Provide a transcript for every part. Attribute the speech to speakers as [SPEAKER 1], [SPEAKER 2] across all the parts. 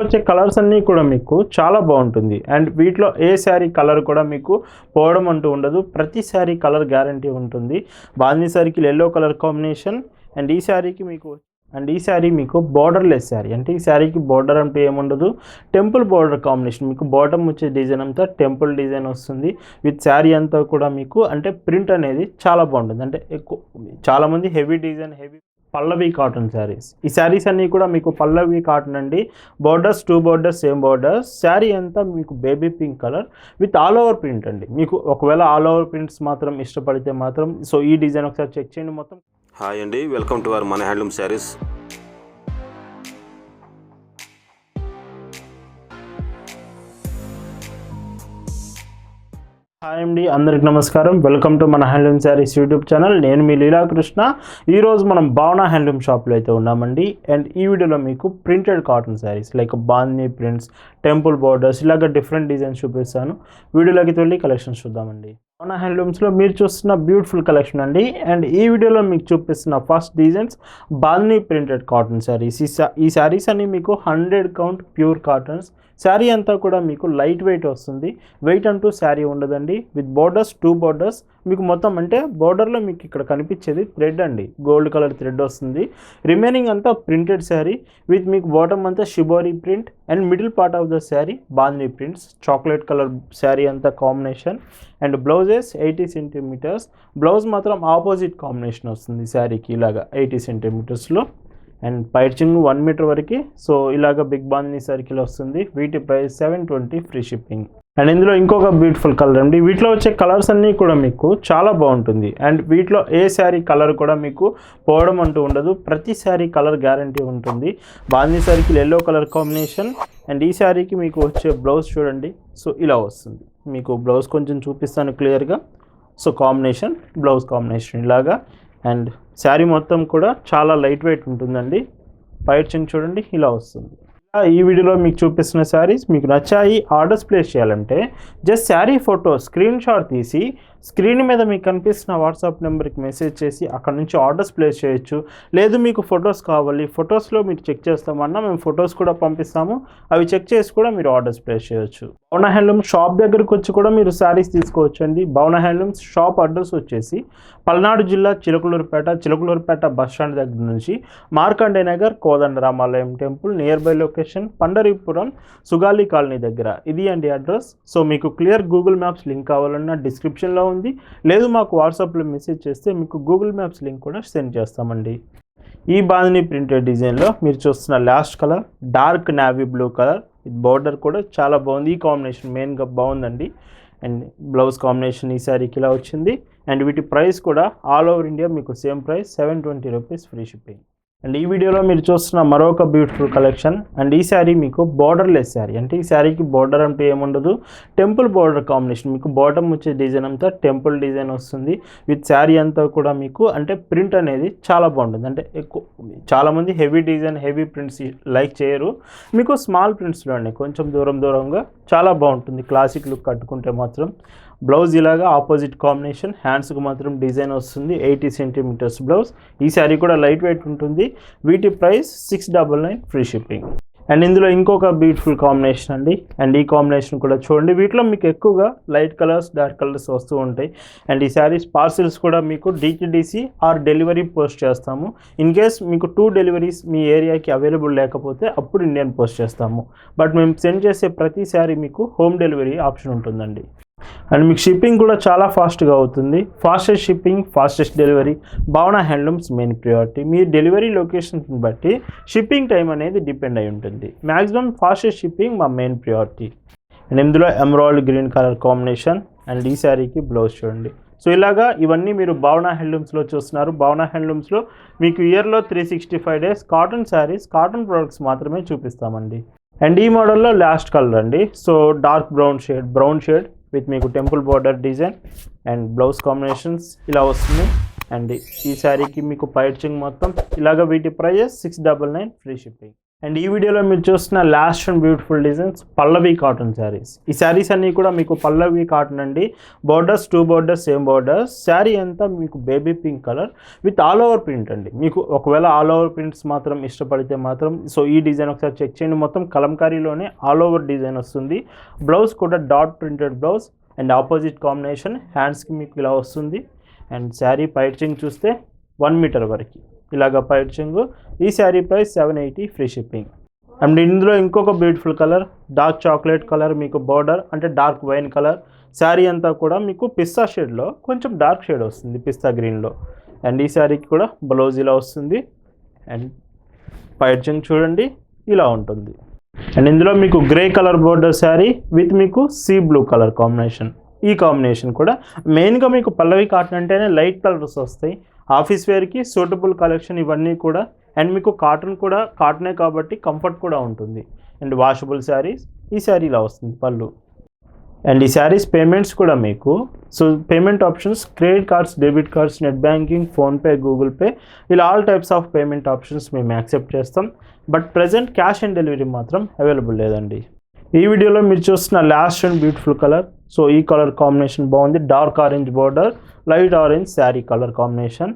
[SPEAKER 1] వచ్చే కలర్స్ అన్నీ కూడా మీకు చాలా బాగుంటుంది. అండ్ వీటిలో ఏ శారీ కలర్ కూడా మీకు పోవడం అంటూ ఉండదు. ప్రతి శారీ కలర్ గ్యారంటీ ఉంటుంది. బాందీ శారీకి ఎల్లో కలర్ కాంబినేషన్. అండ్ ఈ శారీకి మీకు అండ్ ఈ శారీ మీకు బార్డర్లెస్ శారీ. అంటే ఈ శారీకి బార్డర్ అంటూ ఏముండదు టెంపుల్ బార్డర్ కాంబినేషన్. మీకు బాటమ్ వచ్చే డిజైన్ అంతా టెంపుల్ డిజైన్ వస్తుంది. విత్ శారీ అంతా కూడా మీకు అంటే ప్రింట్ అనేది చాలా బాగుంటుంది. అంటే ఎక్కువ చాలామంది heavy design heavy Pallavi cotton saris. ఈ శారీస్ అన్నీ కూడా మీకు పల్లవి కాటన్ అండి. Borders two borders same borders sari అంతా మీకు baby pink colour with all over print అండి. మీకు ఒకవేళ ఆల్ ఓవర్ ప్రింట్స్ మాత్రం ఇష్టపడితే మాత్రం సో ఈ డిజైన్ ఒకసారి చెక్ చేయండి మొత్తం.
[SPEAKER 2] హాయ్ అండి వెల్కమ్ టు అవర్ మన హ్యాండ్లూమ్ శారీస్
[SPEAKER 1] హాయ్ అండి అందరికి నమస్కారం. వెల్కమ్ టు మన హ్యాండ్లూమ్ శారీస్ యూట్యూబ్ ఛానల్ నేను మీ లీలాకృష్ణ. ఈరోజు మనం భావన హ్యాండ్లూమ్ షాప్లో అయితే ఉన్నామండి. అండ్ ఈ వీడియోలో మీకు printed cotton saris like bandhi prints temple borders ఇలాగ డిఫరెంట్ డిజైన్స్ చూపిస్తాను. వీడియోలోకి వెళ్ళి కలెక్షన్స్ చూద్దామండి. మన హ్యాండ్లూమ్స్లో మీరు చూస్తున్న బ్యూటిఫుల్ కలెక్షన్ అండి. అండ్ ఈ వీడియోలో మీకు చూపిస్తున్న ఫస్ట్ డిజైన్స్ బాల్నీ ప్రింటెడ్ కాటన్ శారీస్ ఈ శారీస్ అన్ని మీకు hundred count pure cottons sari అంతా కూడా మీకు లైట్ వెయిట్ వస్తుంది. వెయిట్ అంటూ శారీ ఉండదండి. విత్ బోర్డర్స్ టూ బోర్డర్స్ మీకు మొత్తం అంటే బోర్డర్లో మీకు ఇక్కడ కనిపించేది థ్రెడ్ అండి. గోల్డ్ కలర్ థ్రెడ్ వస్తుంది. రిమైనింగ్ అంతా ప్రింటెడ్ శారీ విత్ మీకు బాటమ్ అంతా shibori print and middle part of the sari bandhi prints chocolate colour sari అంతా combination and blouses eighty centimetres blouse మాత్రం ఆపోజిట్ కాంబినేషన్ వస్తుంది శారీకి ఇలాగా ఎయిటీ సెంటీమీటర్స్లో అండ్ పైర్చింగ్ వన్ మీటర్ వరకు. సో ఇలాగ బిగ్ బాంధిని సర్కిల్ వస్తుంది. వీటి price seven twenty free shipping and ఇందులో ఇంకొక బ్యూటిఫుల్ కలర్ అండి. వీటిలో వచ్చే కలర్స్ అన్నీ కూడా మీకు చాలా బాగుంటుంది. అండ్ వీటిలో ఏ శారీ కలర్ కూడా మీకు పోవడం అంటూ ఉండదు. ప్రతి శారీ కలర్ గ్యారంటీ ఉంటుంది. బాందీ శారీకి ఎల్లో కలర్ కాంబినేషన్ అండ్ ఈ శారీకి మీకు వచ్చే బ్లౌజ్ చూడండి. సో ఇలా వస్తుంది. మీకు బ్లౌజ్ కొంచెం చూపిస్తాను క్లియర్గా సో కాంబినేషన్ బ్లౌజ్ కాంబినేషన్ ఇలాగా. అండ్ శారీ మొత్తం కూడా చాలా లైట్ వెయిట్ ఉంటుందండి పైర్చింగ్ చూడండి ఇలా వస్తుంది. ఈ వీడియోలో మీకు చూపిస్తున్న శారీస్ మీకు నచ్చాయి ఆర్డర్స్ ప్లేస్ చేయాలంటే just sari photo screenshot తీసి స్క్రీన్ మీద మీకు కనిపిస్తున్న వాట్సాప్ నెంబర్కి మెసేజ్ చేసి అక్కడ నుంచి ఆర్డర్స్ ప్లేస్ చేయొచ్చు. లేదు మీకు ఫొటోస్ కావాలి ఫొటోస్లో మీరు చెక్ చేస్తామన్నా మేము ఫొటోస్ కూడా పంపిస్తాము. అవి చెక్ చేసి కూడా మీరు ఆర్డర్స్ ప్లేస్ చేయొచ్చు. భవన హ్యాండ్లూమ్ షాప్ దగ్గరకు వచ్చి కూడా మీరు శారీస్ తీసుకోవచ్చు అండి భవన హ్యాండ్లూమ్స్ షాప్ అడ్రస్ వచ్చేసి పల్నాడు జిల్లా చిలకలూరుపేట చిలకలూరుపేట బస్ స్టాండ్ దగ్గర నుంచి Markande Nagar Kodanda Ramalayam temple near by location Pandaripuram Sugali colony దగ్గర. ఇది అండి అడ్రస్. సో మీకు క్లియర్ గూగుల్ మ్యాప్స్ లింక్ కావాలన్నా డిస్క్రిప్షన్లో ఉంది. లేదు మాకు వాట్సాప్లో మెసేజ్ చేస్తే మీకు గూగుల్ మ్యాప్స్ లింక్ కూడా సెండ్ చేస్తామండి. ఈ బాధని ప్రింటెడ్ డిజైన్లో మీరు చూస్తున్న last colour dark navy blue colour. ఇది బార్డర్ కూడా చాలా బాగుంది. ఈ కాంబినేషన్ మెయిన్గా బాగుందండి. అండ్ బ్లౌజ్ కాంబినేషన్ ఈ శారీకి ఇలా వచ్చింది. అండ్ వీటి ప్రైస్ కూడా ఆల్ ఓవర్ ఇండియా మీకు same price seven twenty rupees free shipping. And ఈ వీడియోలో మీరు చూస్తున్న మరొక బ్యూటిఫుల్ కలెక్షన్ అండ్ ఈ శారీ మీకు బార్డర్లెస్ శారీ అంటే ఈ శారీకి బార్డర్ అంటే ఏముండదు? టెంపుల్ బార్డర్ కాంబినేషన్ మీకు బాటమ్ వచ్చే డిజైన్ అంతా టెంపుల్ డిజైన్ వస్తుంది. విత్ శారీ అంతా కూడా మీకు అంటే ప్రింట్ అనేది చాలా బాగుంటుంది. అంటే ఎక్కువ చాలామంది heavy design heavy prints like చేయరు. మీకు స్మాల్ ప్రింట్స్లో అండి కొంచెం దూరం దూరంగా చాలా బాగుంటుంది. క్లాసిక్ లుక్ కట్టుకుంటే మాత్రం. బ్లౌజ్ ఇలాగా ఆపోజిట్ కాంబినేషన్ హ్యాండ్స్కి మాత్రం డిజైన్ వస్తుంది. ఎయిటీ సెంటీమీటర్స్ బ్లౌజ్ ఈ శారీ కూడా లైట్ వెయిట్ ఉంటుంది. వీటి price six double nine free shipping and ఇందులో ఇంకొక బ్యూటిఫుల్ కాంబినేషన్ అండి. అండ్ ఈ కాంబినేషన్ కూడా చూడండి. వీటిలో మీకు ఎక్కువగా లైట్ కలర్స్ డార్క్ కలర్స్ వస్తూ ఉంటాయి. అండ్ ఈ శారీస్ పార్సిల్స్ కూడా మీకు డీటీడీసీ ఆర్ డెలివరీ పోస్ట్ చేస్తాము. ఇన్ కేస్ మీకు టూ డెలివరీస్ మీ ఏరియాకి అవైలబుల్ లేకపోతే అప్పుడు ఇండియన్ పోస్ట్ చేస్తాము. బట్ మేము సెండ్ చేసే ప్రతి శారీ మీకు హోమ్ డెలివరీ ఆప్షన్ ఉంటుందండి. అండ్ మీకు షిప్పింగ్ కూడా చాలా ఫాస్ట్గా అవుతుంది. Fastest shipping fastest delivery Bhavana handlooms main priority. మీ డెలివరీ లొకేషన్స్ని బట్టి షిప్పింగ్ టైం అనేది డిపెండ్ అయి ఉంటుంది. మ్యాక్సిమం ఫాస్టెస్ట్ షిప్పింగ్ మా మెయిన్ ప్రియారిటీ. అండ్ ఇందులో emerald green colour combination and ఈ శారీకి బ్లౌజ్ చూడండి. సో ఇలాగా ఇవన్నీ మీరు భావన హ్యాండ్లూమ్స్లో చూస్తున్నారు. భావన హ్యాండ్లూమ్స్లో మీకు ఇయర్లో three sixty five days cotton saris cotton products మాత్రమే చూపిస్తామండి. అండ్ ఈ మోడల్లో లాస్ట్ కలర్ అండి. So dark brown shade brown shade with మీకు temple border design and blouse combinations ఇలా వస్తుంది. అండ్ ఈ శారీకి మీకు పైచింగ్ మొత్తం ఇలాగ వీటి prices six double nine free shipping. And ఈ వీడియోలో మీరు చూస్తున్న last and beautiful designs Pallavi cotton saris ఈ శారీస్ అన్నీ కూడా మీకు పల్లవి కాటన్ అండి. Borders two borders same borders sari అంతా మీకు baby pink colour with all over print అండి. మీకు ఒకవేళ ఆల్ ఓవర్ ప్రింట్స్ మాత్రం ఇష్టపడితే మాత్రం సో ఈ డిజైన్ ఒకసారి చెక్ చేయండి. మొత్తం కలంకారీలోనే ఆల్ ఓవర్ డిజైన్ వస్తుంది. బ్లౌజ్ కూడా dot printed blouse and opposite combination హ్యాండ్స్కి మీకు ఇలా వస్తుంది. అండ్ శారీ పైచింగ్ చూస్తే వన్ మీటర్ వరకు. ఇలాగ పర్చింగ్. ఈ sari price seven eighty free shipping. And ఇందులో ఇంకొక beautiful colour dark chocolate colour మీకు బార్డర్ అంటే డార్క్ వైన్ కలర్. శారీ అంతా కూడా మీకు పిస్తా షేడ్లో కొంచెం డార్క్ షేడ్ వస్తుంది పిస్తా గ్రీన్లో. అండ్ ఈ శారీకి కూడా బ్లౌజ్ ఇలా వస్తుంది. అండ్ పైచింగ్ చూడండి ఇలా ఉంటుంది. అండ్ ఇందులో మీకు grey colour border sari with మీకు సీ బ్లూ కలర్ కాంబినేషన్. ఈ కాంబినేషన్ కూడా మెయిన్గా మీకు పల్లవి కాటన్ అంటేనే లైట్ కలర్స్ వస్తాయి. ఆఫీస్ వేర్కి సూటబుల్ కలెక్షన్ ఇవన్నీ కూడా అండ్ మీకు కాటన్ కూడా కాటనే కాబట్టి కంఫర్ట్ కూడా ఉంటుంది. అండ్ వాషబుల్ శారీస్ ఈ శారీ ఇలా వస్తుంది పళ్ళు. అండ్ ఈ శారీస్ పేమెంట్స్ కూడా మీకు. So payment options credit cards debit cards net banking PhonePe Google pay ఇలా all types of payment options మేము యాక్సెప్ట్ చేస్తాం. But present cash on delivery మాత్రం అవైలబుల్ లేదండి. ఈ వీడియోలో మీరు చూస్తున్న last and beautiful colour. So ఈ కలర్ కాంబినేషన్ బాగుంది. Dark orange border light orange sari colour combination.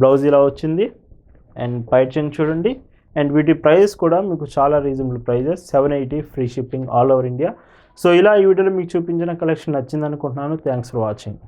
[SPEAKER 1] Blouse ఇలా వచ్చింది. అండ్ పైచింగ్ చూడండి. అండ్ వీటి ప్రైస్ కూడా మీకు చాలా reasonable prices. Seven eighty free shipping all over India. So ఇలా ఈ వీడియోలో మీకు చూపించిన కలెక్షన్ నచ్చింది అనుకుంటున్నాను థ్యాంక్స్ ఫర్ వాచింగ్.